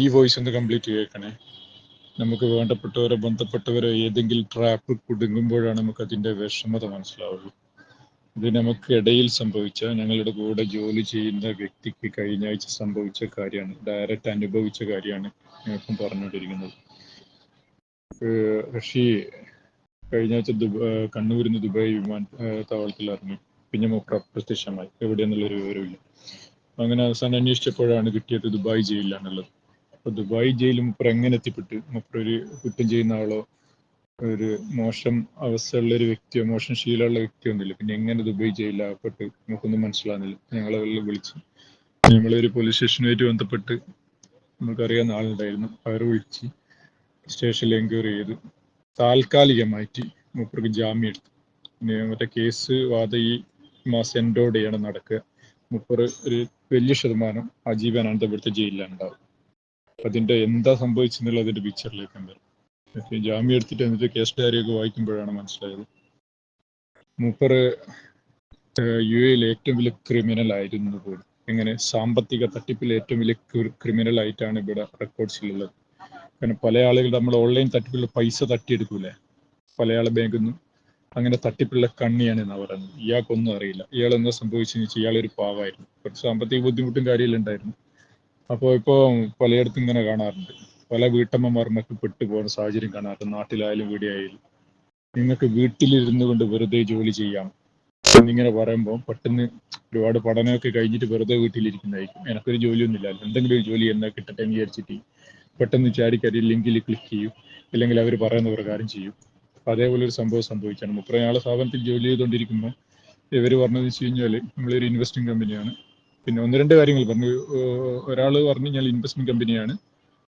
ഈ വോയിസ് ഒന്ന് കംപ്ലീറ്റ് കേൾക്കണേ. നമുക്ക് വേണ്ടപ്പെട്ടവരോ ബന്ധപ്പെട്ടവരോ ഏതെങ്കിലും ട്രാപ്പ് കുടുങ്ങുമ്പോഴാണ് നമുക്ക് അതിന്റെ വിഷമത മനസ്സിലാവുള്ളൂ. ഇത് നമുക്ക് ഇടയിൽ സംഭവിച്ച ഞങ്ങളുടെ കൂടെ ജോലി ചെയ്യുന്ന വ്യക്തിക്ക് കഴിഞ്ഞ ആഴ്ച സംഭവിച്ച കാര്യമാണ്. ഡയറക്റ്റ് അനുഭവിച്ച കാര്യമാണ് ഞങ്ങൾക്കും പറഞ്ഞുകൊണ്ടിരിക്കുന്നത്. ഋഷി കഴിഞ്ഞ ആഴ്ച ദുബായ് കണ്ണൂരിൽ നിന്ന് ദുബായ് വിമാനത്താവളത്തിൽ ഇറങ്ങി. പിന്നെ മൂപ്പർ അപ്രത്യക്ഷമായി. എവിടെയെന്നുള്ളൊരു വിവരമില്ല അങ്ങനെ അവസാനം അന്വേഷിച്ചപ്പോഴാണ് കിട്ടിയത് ദുബായ് ജയിലിലാണുള്ളത്. അപ്പൊ ദുബായ് ജയിലിൽ മുപ്പർ എങ്ങനെ എത്തിപ്പെട്ടു? മുപ്പർ ഒരു കുറ്റം ചെയ്യുന്ന ആളോ ഒരു മോശം അവസ്ഥയുള്ള ഒരു വ്യക്തിയോ മോശം ശീലമുള്ള വ്യക്തിയോ ഒന്നുമില്ല. പിന്നെ എങ്ങനെ ദുബായ് ജയിലിലാകപ്പെട്ട് നമുക്കൊന്നും മനസ്സിലാകുന്നില്ല ഞങ്ങളെ വിളിച്ചു ഞങ്ങളൊരു പോലീസ് സ്റ്റേഷനുമായിട്ട് ബന്ധപ്പെട്ട് നമുക്കറിയാവുന്ന ആളുണ്ടായിരുന്നു. അവർ വിളിച്ച് സ്റ്റേഷനിൽ എൻക്വയറി ചെയ്ത് താൽക്കാലികമായിട്ട് മൂപ്പർക്ക് ജാമ്യം എടുത്തു. പിന്നെ മറ്റേ കേസ് വാദ ഈ മാസം എൻഡോടെയാണ് നടക്കുക. മുപ്പർ ഒരു വലിയ ശതമാനം ആജീവനാനന്തപുരത്തെ ജയിലിലാണ് ഉണ്ടാവും അതിന്റെ എന്താ സംഭവിച്ചെന്നുള്ള അതിന്റെ പിക്ചറിലേക്ക് എന്തായാലും. ജാമ്യം എടുത്തിട്ട് എന്നിട്ട് കേസ് ഡയറി ഒക്കെ വായിക്കുമ്പോഴാണ് മനസ്സിലായത്. മൂപ്പർ യു എയിൽ ഏറ്റവും വലിയ ക്രിമിനൽ ആയിരുന്നു പോലും. എങ്ങനെ സാമ്പത്തിക തട്ടിപ്പിൽ ഏറ്റവും വലിയ ക്രിമിനൽ ആയിട്ടാണ് ഇവിടെ റെക്കോർഡ്സിലുള്ളത് കാരണം പല ആളുകൾ നമ്മൾ ഓൺലൈൻ തട്ടിപ്പിൽ പൈസ തട്ടിയെടുക്കൂലേ? പല ആളെ ബാങ്കിൽ നിന്നും. അങ്ങനെ തട്ടിപ്പുള്ള കണ്ണിയാണ് എന്നാ പറയുന്നത്. ഇയാൾക്കൊന്നും അറിയില്ല. ഇയാൾ എന്താ സംഭവിച്ചെന്ന് വെച്ചാൽ ഇയാളൊരു പാവായിരുന്നു. കുറച്ച് സാമ്പത്തിക ബുദ്ധിമുട്ടും കാര്യമില്ലുണ്ടായിരുന്നു അപ്പോൾ ഇപ്പോൾ പലയിടത്തും ഇങ്ങനെ കാണാറുണ്ട്. പല വീട്ടമ്മമാർ മറ്റു പെട്ടുപോകുന്ന സാഹചര്യം കാണാറുണ്ട്. നാട്ടിലായാലും വീടിയായാലും. നിങ്ങൾക്ക് വീട്ടിലിരുന്നു കൊണ്ട് വെറുതെ ജോലി ചെയ്യാം എന്നിങ്ങനെ പറയുമ്പോൾ പെട്ടെന്ന് ഒരുപാട് പഠനമൊക്കെ കഴിഞ്ഞിട്ട് വെറുതെ വീട്ടിലിരിക്കുന്നതായിരിക്കും. എനിക്കൊരു ജോലിയൊന്നുമില്ല. എന്തെങ്കിലും ഒരു ജോലി എന്നാ കിട്ടട്ടെ എന്ന് വിചാരിച്ചിട്ട് പെട്ടെന്ന് ചാടിക്കാരി ലിങ്കിൽ ക്ലിക്ക് ചെയ്യും. അല്ലെങ്കിൽ അവർ പറയുന്ന പ്രകാരം ചെയ്യും. അതേപോലെ ഒരു സംഭവം സംഭവിച്ചാണ്. മുപ്പത് ആളെ സ്ഥാപനത്തിൽ ജോലി ചെയ്തുകൊണ്ടിരിക്കുമ്പോൾ ഇവർ പറഞ്ഞത് വെച്ച് കഴിഞ്ഞാൽ നമ്മളൊരു ഇൻവെസ്റ്റിംഗ് കമ്പനിയാണ് പിന്നെ ഒന്ന് രണ്ട് കാര്യങ്ങൾ പറഞ്ഞു. ഒരാൾ പറഞ്ഞു ഞാൻ ഇൻവെസ്റ്റ്മെന്റ് കമ്പനിയാണ്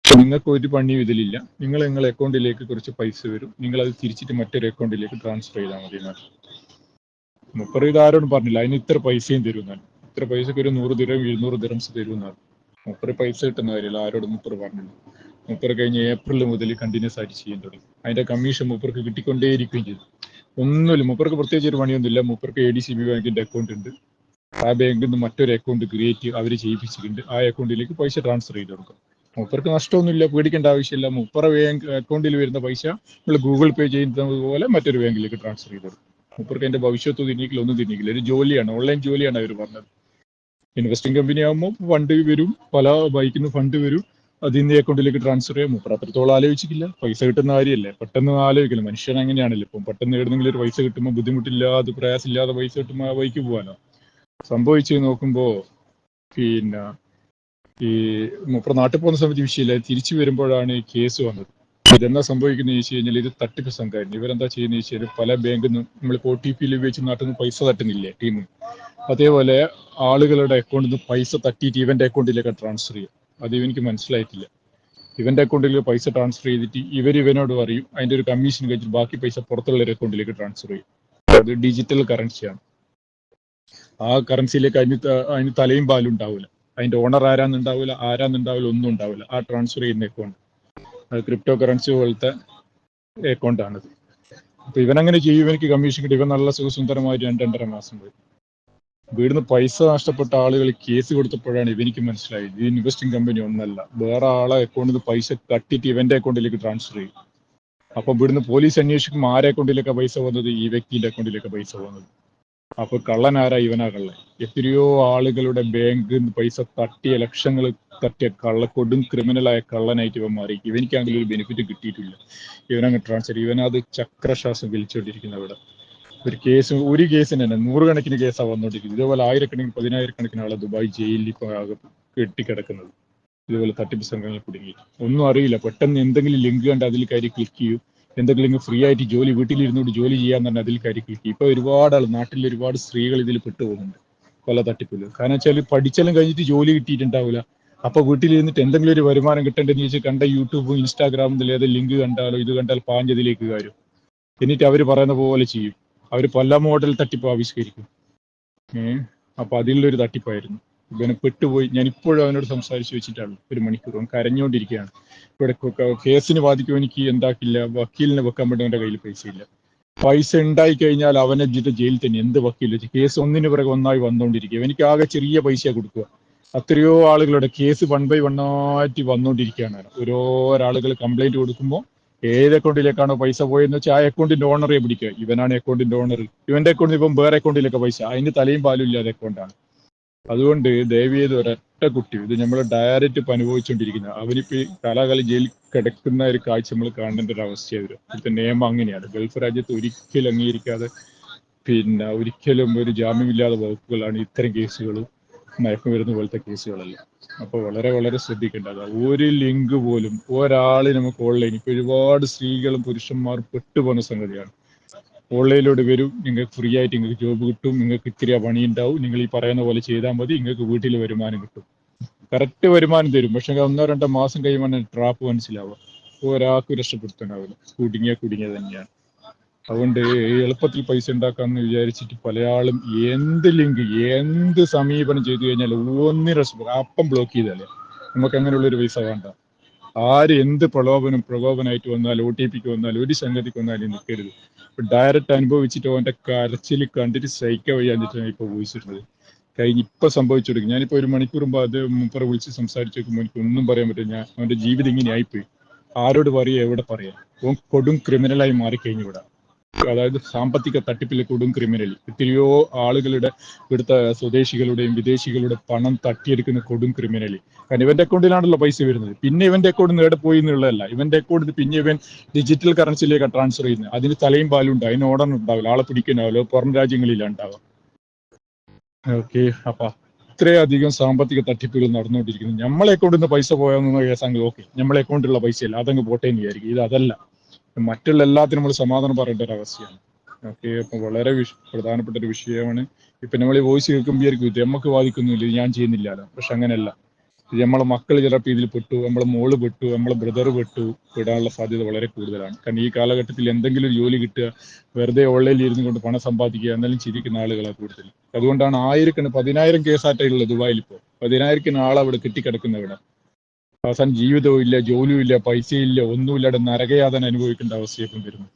നിങ്ങൾക്ക് ഒരു പണിയും ഇതിലില്ല. നിങ്ങൾ നിങ്ങളുടെ അക്കൗണ്ടിലേക്ക് കുറച്ച് പൈസ വരും. നിങ്ങൾ അത് തിരിച്ചിട്ട് മറ്റൊരു അക്കൗണ്ടിലേക്ക് ട്രാൻസ്ഫർ ചെയ്താൽ മതി എന്നാണ്. മുപ്പറ് ഇത് ആരോടും പറഞ്ഞില്ല. അതിന് ഇത്ര പൈസയും തരുമെന്നാണ് ഇത്ര പൈസക്ക് ഒരു നൂറ് ദിരം എഴുന്നൂറ് ദിറംസ് തരുമെന്നാണ് മുപ്പറ് പൈസ കിട്ടുന്ന കാര്യമില്ല. ആരോടും മുപ്പറ് പറഞ്ഞില്ല. മുപ്പറ് കഴിഞ്ഞ് ഏപ്രിൽ മുതൽ കണ്ടിന്യൂസ് ആയിട്ട് ചെയ്യാൻ തുടങ്ങി. അതിന്റെ കമ്മീഷൻ മുപ്പർക്ക് കിട്ടിക്കൊണ്ടേയിരിക്കുകയും ചെയ്തു. ഒന്നുമില്ല. മുപ്പർക്ക് പ്രത്യേകിച്ച് ഒരു പണിയൊന്നുമില്ല. മുപ്പർക്ക് എ ഡി സി ബി ബാങ്കിന്റെ അക്കൗണ്ട് ഉണ്ട്. ആ ബാങ്കിൽ നിന്ന് മറ്റൊരു അക്കൗണ്ട് ക്രിയേറ്റ് അവർ ചെയ്യിപ്പിച്ചിട്ടുണ്ട്. ആ അക്കൗണ്ടിലേക്ക് പൈസ ട്രാൻസ്ഫർ ചെയ്ത് കൊടുക്കും മൂപ്പർക്ക് നഷ്ടമൊന്നുമില്ല പേടിക്കേണ്ട ആവശ്യമില്ല. മൂപ്പറ ബാങ്ക് അക്കൗണ്ടിൽ വരുന്ന പൈസ നമ്മൾ ഗൂഗിൾ പേ ചെയ്യുന്നത് പോലെ മറ്റൊരു ബാങ്കിലേക്ക് ട്രാൻസ്ഫർ ചെയ്ത് കൊടുക്കും. മൂപ്പർക്ക് എന്റെ ഭവിഷ്യത്ത് തിന്നിക്കില്ല ഒന്നും തിന്നിക്കില്ല ഒരു ജോലിയാണ് ഓൺലൈൻ ജോലിയാണ് അവർ പറഞ്ഞത്. ഇൻവെസ്റ്റിംഗ് കമ്പനി ആകുമ്പോൾ ഫണ്ട് വരും പല ബൈക്കിൽ നിന്ന് ഫണ്ട് വരും. അതിൽ നിന്ന് അക്കൗണ്ടിലേക്ക് ട്രാൻസ്ഫർ ചെയ്യാം. മൂപ്പർ അത്രത്തോളം ആലോചിക്കില്ല പൈസ കിട്ടുന്ന കാര്യമല്ലേ? പെട്ടെന്ന് ആലോചിക്കില്ല? മനുഷ്യൻ അങ്ങനെയാണല്ലോ. ഇപ്പം പെട്ടെന്ന് എവിടെന്നെങ്കിലും ഒരു പൈസ കിട്ടുമ്പോൾ ബുദ്ധിമുട്ടില്ലാതെ പ്രയാസമില്ലാതെ പൈസ കിട്ടുമ്പോൾ ആ ബൈക്ക് പോകാനോ സംഭവിച്ചു നോക്കുമ്പോ പിന്നെ ഈ മൂപ്പർ നാട്ടിൽ പോകുന്ന സമയത്ത് വിഷയമില്ല. തിരിച്ചു വരുമ്പോഴാണ് ഈ കേസ് വന്നത്. ഇതെന്താ സംഭവിക്കുന്നത് ചോദിച്ചു കഴിഞ്ഞാൽ ഇത് തട്ടിപ്പ് സംഘമായിരുന്നു ഇവരെന്താ ചെയ്യുന്ന വെച്ചാൽ പല ബാങ്കിൽ നിന്നും നമ്മൾ ഒ ടി പിയിൽ ഉപയോഗിച്ച് നാട്ടിൽ നിന്ന് പൈസ തട്ടുന്നില്ലേ ടീം? അതേപോലെ ആളുകളുടെ അക്കൗണ്ടിൽ നിന്ന് പൈസ തട്ടിയിട്ട് ഇവന്റെ അക്കൗണ്ടിലേക്ക് ട്രാൻസ്ഫർ ചെയ്യും. അത് ഇവനിക്ക് മനസ്സിലായിട്ടില്ല. ഇവന്റെ അക്കൗണ്ടിൽ പൈസ ട്രാൻസ്ഫർ ചെയ്തിട്ട് ഇവർ ഇവനോട് പറയും. അതിന്റെ ഒരു കമ്മീഷൻ കഴിച്ചിട്ട് ബാക്കി പൈസ പുറത്തുള്ള ഒരു അക്കൗണ്ടിലേക്ക് ട്രാൻസ്ഫർ ചെയ്യും. അത് ഡിജിറ്റൽ കറൻസിയാണ് ആ കറൻസിയിലേക്ക് അതിന് അതിന് തലയും പാലും ഉണ്ടാവില്ല അതിന്റെ ഓണർ ആരാന്നുണ്ടാവില്ല ആരാന്നുണ്ടാവില്ല ഒന്നും ഉണ്ടാവില്ല ആ ട്രാൻസ്ഫർ ചെയ്യുന്ന അക്കൗണ്ട് അത് ക്രിപ്റ്റോ കറൻസി പോലത്തെ അക്കൗണ്ട് ആണത്. അപ്പൊ ഇവനങ്ങനെ ചെയ്യും എനിക്ക് കമ്മീഷൻ കിട്ടി. ഇവൻ നല്ല സുഖസുന്ദരമായി രണ്ട് രണ്ടര മാസം പോയി. വീടിന്ന് പൈസ നഷ്ടപ്പെട്ട ആളുകൾ കേസ് കൊടുത്തപ്പോഴാണ് ഇവനിക്ക് മനസ്സിലായത്. ഈ ഇൻവെസ്റ്റിംഗ് കമ്പനി ഒന്നല്ല. വേറെ ആളെ അക്കൗണ്ടിൽ നിന്ന് പൈസ തട്ടിയിട്ട് ഇവന്റെ അക്കൗണ്ടിലേക്ക് ട്രാൻസ്ഫർ ചെയ്യും. അപ്പൊ ഇവിടുന്ന് പോലീസ് അന്വേഷിക്കുമ്പോൾ ആരെ അക്കൗണ്ടിലേക്ക് പൈസ വന്നത് ഈ വ്യക്തിന്റെ അക്കൗണ്ടിലേക്ക് പൈസ വന്നത് അപ്പൊ കള്ളനാരാ ഇവനാ കള്ളൻ? എത്രയോ ആളുകളുടെ ബാങ്ക് പൈസ തട്ടിയ ലക്ഷങ്ങൾ തട്ടിയ കള്ള കൊടും ക്രിമിനലായ കള്ളനായിട്ട് ഇവൻ മാറി. ഇവനിക്കാണെങ്കിൽ ഒരു ബെനിഫിറ്റ് കിട്ടിയിട്ടില്ല. ഇവനങ്ങ് ട്രാൻസ്ഫർ ഇവനാ അത് ചക്രശ്വാസം വലിച്ചുകൊണ്ടിരിക്കുന്ന അവിടെ. ഒരു കേസ് ഒരു കേസിന് തന്നെ നൂറുകണക്കിന് കേസാണ് വന്നുകൊണ്ടിരിക്കുന്നത് ഇതേപോലെ ആയിരക്കണക്കിന് പതിനായിരക്കണക്കിന് ആളെ ദുബായ് ജയിലിൽ ഇപ്പോൾ ആകെ കെട്ടിക്കിടക്കുന്നത്. ഇതുപോലെ തട്ടിപ്പ് സംഘങ്ങൾ കുടുങ്ങി ഒന്നും അറിയില്ല. പെട്ടെന്ന് എന്തെങ്കിലും ലിങ്ക് കണ്ട് അതിൽ കയറി ക്ലിക്ക് ചെയ്യും. എന്തെങ്കിലും ഫ്രീ ആയിട്ട് ജോലി വീട്ടിലിരുന്നുകൊണ്ട് ജോലി ചെയ്യാൻ തന്നെ അതിൽ കയറി ചെയ്യും ഇപ്പൊ ഒരുപാട് ആൾ നാട്ടിൽ ഒരുപാട് സ്ത്രീകൾ ഇതിൽ പെട്ടുപോകുന്നുണ്ട് കൊല തട്ടിപ്പിൽ. കാരണം വെച്ചാൽ പഠിച്ചെല്ലാം കഴിഞ്ഞിട്ട് ജോലി കിട്ടിയിട്ടുണ്ടാവില്ല അപ്പൊ വീട്ടിലിരുന്നിട്ട് എന്തെങ്കിലും ഒരു വരുമാനം കിട്ടേണ്ടെന്ന് ചോദിച്ചാൽ കണ്ട യൂട്യൂബും ഇൻസ്റ്റാഗ്രാമിൽ ഏത് ലിങ്ക് കണ്ടാലോ ഇത് കണ്ടാൽ പാഞ്ഞതിലേക്ക് കാര്യം എന്നിട്ട് അവർ പറയുന്ന പോലെ ചെയ്യും. അവർ പല മോഡൽ തട്ടിപ്പ് ആവിഷ്കരിക്കും. ഏഹ് അപ്പൊ അതിലൊരു തട്ടിപ്പായിരുന്നു. ഇവനെ പെട്ടുപോയി. ഞാൻ ഇപ്പോഴും അവനോട് സംസാരിച്ചു വെച്ചിട്ടാണ് ഒരു മണിക്കൂർ. അവൻ കരഞ്ഞുകൊണ്ടിരിക്കുകയാണ്. ഇവിടെ കേസിന് ബാധിക്കും എനിക്ക് എന്താക്കില്ല. വക്കീലിനെ വെക്കാൻ വേണ്ടി അവന്റെ കയ്യിൽ പൈസ ഇല്ല. പൈസ ഉണ്ടായി കഴിഞ്ഞാൽ അവനെ ജിത ജയിലിൽ തന്നെ എന്ത് വക്കീൽ വെച്ച് കേസ് ഒന്നിന് പിറകെ ഒന്നായി വന്നുകൊണ്ടിരിക്കുക. എനിക്ക് ആകെ ചെറിയ പൈസ കൊടുക്കുക. അത്രയോ ആളുകളുടെ കേസ് വൺ ബൈ ആയിട്ട് വന്നുകൊണ്ടിരിക്കുകയാണ് ഓരോ ആളുകൾ കംപ്ലൈന്റ് കൊടുക്കുമ്പോൾ ഏത് അക്കൗണ്ടിലേക്കാണോ പൈസ പോയെന്ന് വെച്ചാൽ ആ അക്കൗണ്ടിന്റെ ഓണറെ പിടിക്കുക. ഇവനാണ് അക്കൗണ്ടിന്റെ ഓണർ ഇവന്റെ അക്കൗണ്ടിൽ ഇപ്പം വേറെ അക്കൗണ്ടിലൊക്കെ പൈസ. അതിന് തലയും പാലും ഇല്ലാതെ അക്കൗണ്ടാണ് അതുകൊണ്ട് ദയവ് ചെയ്ത് ഒരൊറ്റ കുട്ടി ഇത് നമ്മൾ ഡയറക്റ്റ് ഇപ്പം അനുഭവിച്ചുകൊണ്ടിരിക്കുന്നത് അവനിപ്പോ കാലാകാലം ജയിലിൽ കിടക്കുന്ന ഒരു കാഴ്ച നമ്മൾ കാണേണ്ട ഒരു അവസ്ഥയാണ് വരും നിയമം അങ്ങനെയാണ്. ഗൾഫ് രാജ്യത്ത് ഒരിക്കലും അംഗീകരിക്കാതെ പിന്നെ ഒരിക്കലും ഒരു ജാമ്യമില്ലാതെ വകുപ്പുകളാണ് ഇത്തരം കേസുകളും വരുന്ന പോലത്തെ കേസുകളെല്ലാം. അപ്പോൾ വളരെ വളരെ ശ്രദ്ധിക്കേണ്ടത് ഒരു ലിങ്ക് പോലും ഒരാൾ നമുക്ക് ഓൺലൈൻ ഇപ്പൊ ഒരുപാട് സ്ത്രീകളും പുരുഷന്മാരും പെട്ടുപോകുന്ന സംഗതിയാണ്. ഓൺലൈനിലൂടെ വരും നിങ്ങൾക്ക് ഫ്രീ ആയിട്ട് നിങ്ങൾക്ക് ജോബ് കിട്ടും നിങ്ങൾക്ക് ഇത്തിരി പണി ഉണ്ടാവും നിങ്ങൾ ഈ പറയുന്ന പോലെ ചെയ്താൽ മതി നിങ്ങൾക്ക് വീട്ടിൽ വരുമാനം കിട്ടും. കറക്റ്റ് വരുമാനം തരും പക്ഷെ ഒന്നോ രണ്ടോ മാസം കഴിയുമ്പോൾ ട്രാപ്പ് മനസ്സിലാവുക. ഒരാൾക്ക് രക്ഷപ്പെടുത്താനാവില്ല. കുടുങ്ങിയ കുടുങ്ങിയ തന്നെയാണ്. അതുകൊണ്ട് എളുപ്പത്തിൽ പൈസ ഉണ്ടാക്കാമെന്ന് വിചാരിച്ചിട്ട് പല ആളും എന്ത് ലിങ്ക് എന്ത് സമീപനം ചെയ്തു കഴിഞ്ഞാൽ ഒന്നും രക്ഷപ്പെടും അപ്പം ബ്ലോക്ക് ചെയ്താലേ നമുക്ക് അങ്ങനെയുള്ളൊരു പൈസ വേണ്ട. ആര് എന്ത് പ്രലോഭനം പ്രകോപനമായിട്ട് വന്നാൽ ഒ ടി പിക്ക് വന്നാൽ ഒരു സംഗതിക്ക് വന്നാലും നിൽക്കരുത്. ഡയറക്റ്റ് അനുഭവിച്ചിട്ട് അവന്റെ കരച്ചിൽ കണ്ടിട്ട് സഹിക്കാൻ വയ്യാന്നിട്ടാണ് ഇപ്പൊ വോയിസ് ഇടുന്നത്. കഴിഞ്ഞ് ഇപ്പൊ സംഭവിച്ചു കൊടുക്കും ഞാനിപ്പോ ഒരു മണിക്കൂർ മുമ്പ് അത് മുപ്പറ വിളിച്ച് സംസാരിച്ചു നോക്കുമ്പോൾ എനിക്ക് ഒന്നും പറയാൻ പറ്റില്ല. ഞാൻ അവന്റെ ജീവിതം ഇങ്ങനെ ആയിപ്പോയി. ആരോട് പറയാ എവിടെ പറയാ? ഓൻ കൊടും ക്രിമിനലായി മാറിക്കഴിഞ്ഞു ഇവിടെ. അതായത് സാമ്പത്തിക തട്ടിപ്പിൽ കൊടും ക്രിമിനൽ എത്രയോ ആളുകളുടെ ഇവിടുത്തെ സ്വദേശികളുടെയും വിദേശികളുടെ പണം തട്ടിയെടുക്കുന്ന കൊടും ക്രിമിനൽ കാരണം ഇവന്റെ അക്കൗണ്ടിലാണല്ലോ പൈസ വരുന്നത്. പിന്നെ ഇവന്റെ അക്കൗണ്ട് നേടെ പോയി എന്നുള്ളതല്ല. ഇവന്റെ അക്കൗണ്ടിൽ പിന്നെ ഇവൻ ഡിജിറ്റൽ കറൻസിയിലേക്ക് ട്രാൻസ്ഫർ ചെയ്യുന്നത്. അതിന് തലയും പാലും ഉണ്ട്. അതിന് ഓർഡർ ഉണ്ടാവില്ല. ആളെ പിടിക്കാനാവില്ല. പുറം രാജ്യങ്ങളിലാണ് ഉണ്ടാവുക. ഓക്കെ. അപ്പൊ ഇത്രയധികം സാമ്പത്തിക തട്ടിപ്പുകൾ നടന്നുകൊണ്ടിരിക്കുന്നു. നമ്മളെ അക്കൗണ്ടിൽ നിന്ന് പൈസ പോയാൽ കേസാങ്കിൽ ഓക്കെ. നമ്മളെ അക്കൗണ്ടിലുള്ള പൈസയല്ല. അതങ്ങ് പോട്ടേന്ന് വിചാരിക്കും ഇത് അതല്ല. മറ്റുള്ള എല്ലാത്തിനും നമ്മൾ സമാധാനം പറയേണ്ട ഒരു അവസ്ഥയാണ്. ഓക്കെ അപ്പൊ വളരെ വിഷ- പ്രധാനപ്പെട്ട ഒരു വിഷയമാണ്. ഇപ്പൊ നമ്മൾ ഈ വോയിസ് കേൾക്കുമ്പോഴായിരിക്കും ഇത് നമുക്ക് ബാധിക്കുന്നില്ല ഞാൻ ചെയ്യുന്നില്ലല്ലോ. പക്ഷെ അങ്ങനെയല്ല. ഇത് നമ്മളെ മക്കൾ ചിലപ്പോൾ ഇതിൽ പെട്ടു നമ്മളെ മോൾ പെട്ടു നമ്മളെ ബ്രദർ പെട്ടു പെടാനുള്ള സാധ്യത വളരെ കൂടുതലാണ്. കാരണം ഈ കാലഘട്ടത്തിൽ എന്തെങ്കിലും ഒരു ജോലി കിട്ടുക വെറുതെ ഓൺലൈനിൽ ഇരുന്ന് കൊണ്ട് പണം സമ്പാദിക്കുക എന്നാലും ചിരിക്കുന്ന ആളുകളാണ് കൂടുതൽ. അതുകൊണ്ടാണ് ആയിരക്കണ പതിനായിരം കേസായിട്ടുള്ളത് ദുബായിൽ ഇപ്പോൾ പതിനായിരക്കണ ആളവിടെ അവിടെ കെട്ടിക്കിടക്കുന്ന ഇവിടെ. അവസാനം ജീവിതവും ഇല്ല ജോലിയും ഇല്ല പൈസയും ഇല്ല ഒന്നുമില്ലാതെ നരകയാതന അനുഭവിക്കേണ്ട അവസ്ഥയൊക്കെ വരുന്നു.